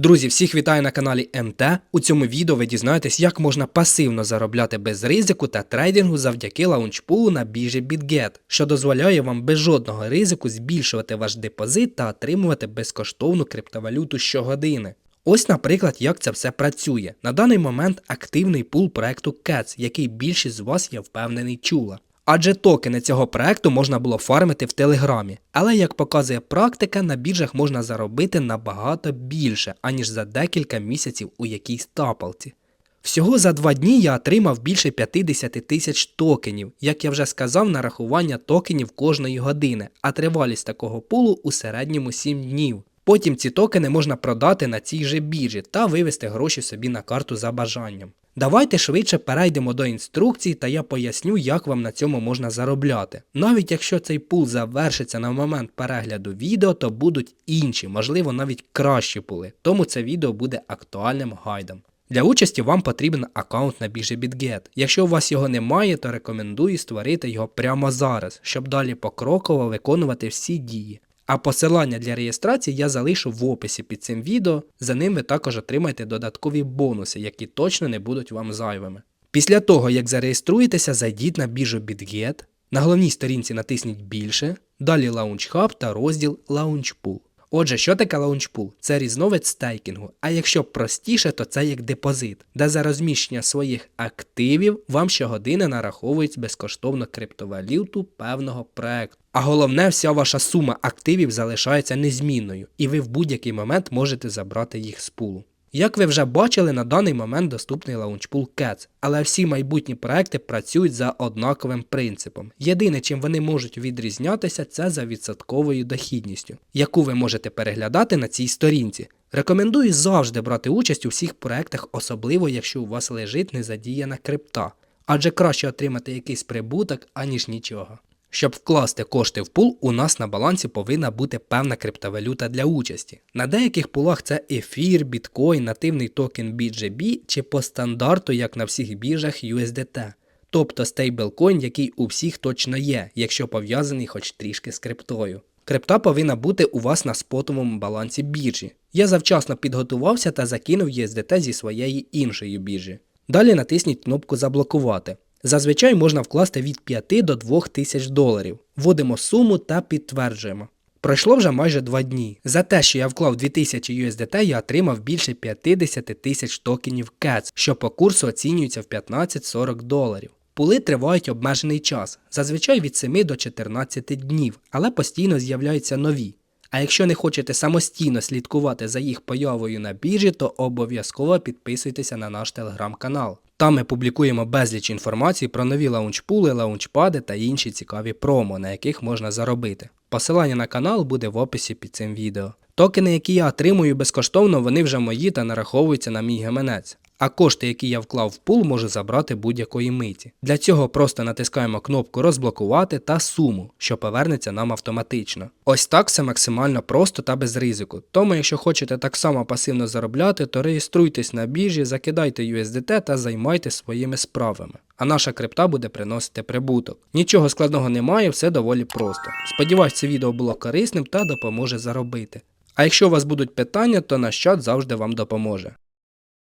Друзі, всіх вітаю на каналі МТ. У цьому відео ви дізнаєтесь, як можна пасивно заробляти без ризику та трейдингу завдяки лаунчпулу на біржі BitGet, що дозволяє вам без жодного ризику збільшувати ваш депозит та отримувати безкоштовну криптовалюту щогодини. Ось, наприклад, як це все працює. На даний момент активний пул проекту CATS, який більшість з вас, я впевнений, чула. Адже токени цього проекту можна було фармити в Телеграмі. Але як показує практика, на біржах можна заробити набагато більше, аніж за декілька місяців у якійсь тапалці. Всього за два дні я отримав більше 50 тисяч токенів, як я вже сказав, нарахування токенів кожної години, а тривалість такого пулу у середньому 7 днів. Потім ці токени можна продати на цій же біржі та вивести гроші собі на карту за бажанням. Давайте швидше перейдемо до інструкцій та я поясню, як вам на цьому можна заробляти. Навіть якщо цей пул завершиться на момент перегляду відео, то будуть інші, можливо навіть кращі пули, тому це відео буде актуальним гайдом. Для участі вам потрібен аккаунт на біржі BitGet. Якщо у вас його немає, то рекомендую створити його прямо зараз, щоб далі покроково виконувати всі дії. А посилання для реєстрації я залишу в описі під цим відео. За ним ви також отримаєте додаткові бонуси, які точно не будуть вам зайвими. Після того, як зареєструєтеся, зайдіть на біржу BitGet, на головній сторінці натисніть більше, далі Launch Hub та розділ Launch Pool. Отже, що таке лаунчпул? Це різновид стейкінгу. А якщо простіше, то це як депозит, де за розміщення своїх активів вам щогодини нараховують безкоштовно криптовалюту певного проекту. А головне, вся ваша сума активів залишається незмінною, і ви в будь-який момент можете забрати їх з пулу. Як ви вже бачили, на даний момент доступний лаунчпул CATS, але всі майбутні проекти працюють за однаковим принципом. Єдине, чим вони можуть відрізнятися, це за відсотковою дохідністю, яку ви можете переглядати на цій сторінці. Рекомендую завжди брати участь у всіх проектах, особливо якщо у вас лежить незадіяна крипта, адже краще отримати якийсь прибуток, аніж нічого. Щоб вкласти кошти в пул, у нас на балансі повинна бути певна криптовалюта для участі. На деяких пулах це ефір, біткоін, нативний токен BGB чи по стандарту, як на всіх біржах USDT. Тобто стейблкоін, який у всіх точно є, якщо пов'язаний хоч трішки з криптою. Крипта повинна бути у вас на спотовому балансі біржі. Я завчасно підготувався та закинув USDT зі своєї іншої біржі. Далі натисніть кнопку Заблокувати. Зазвичай можна вкласти від 5 до 2 тисяч доларів. Вводимо суму та підтверджуємо. Пройшло вже майже 2 дні. За те, що я вклав 2000 USDT, я отримав більше 50 тисяч токенів CATS, що по курсу оцінюється в 15-40 доларів. Пули тривають обмежений час, зазвичай від 7 до 14 днів, але постійно з'являються нові. А якщо не хочете самостійно слідкувати за їх появою на біржі, то обов'язково підписуйтеся на наш телеграм-канал. Там ми публікуємо безліч інформації про нові лаунчпули, лаунчпади та інші цікаві промо, на яких можна заробити. Посилання на канал буде в описі під цим відео. Токени, які я отримую безкоштовно, вони вже мої та нараховуються на мій гаманець. А кошти, які я вклав в пул, можу забрати будь-якої миті. Для цього просто натискаємо кнопку розблокувати та суму, що повернеться нам автоматично. Ось так все максимально просто та без ризику. Тому, якщо хочете так само пасивно заробляти, то реєструйтесь на біржі, закидайте USDT та займайтесь своїми справами. А наша крипта буде приносити прибуток. Нічого складного немає, все доволі просто. Сподіваюсь, це відео було корисним та допоможе заробити. А якщо у вас будуть питання, то наш чат завжди вам допоможе.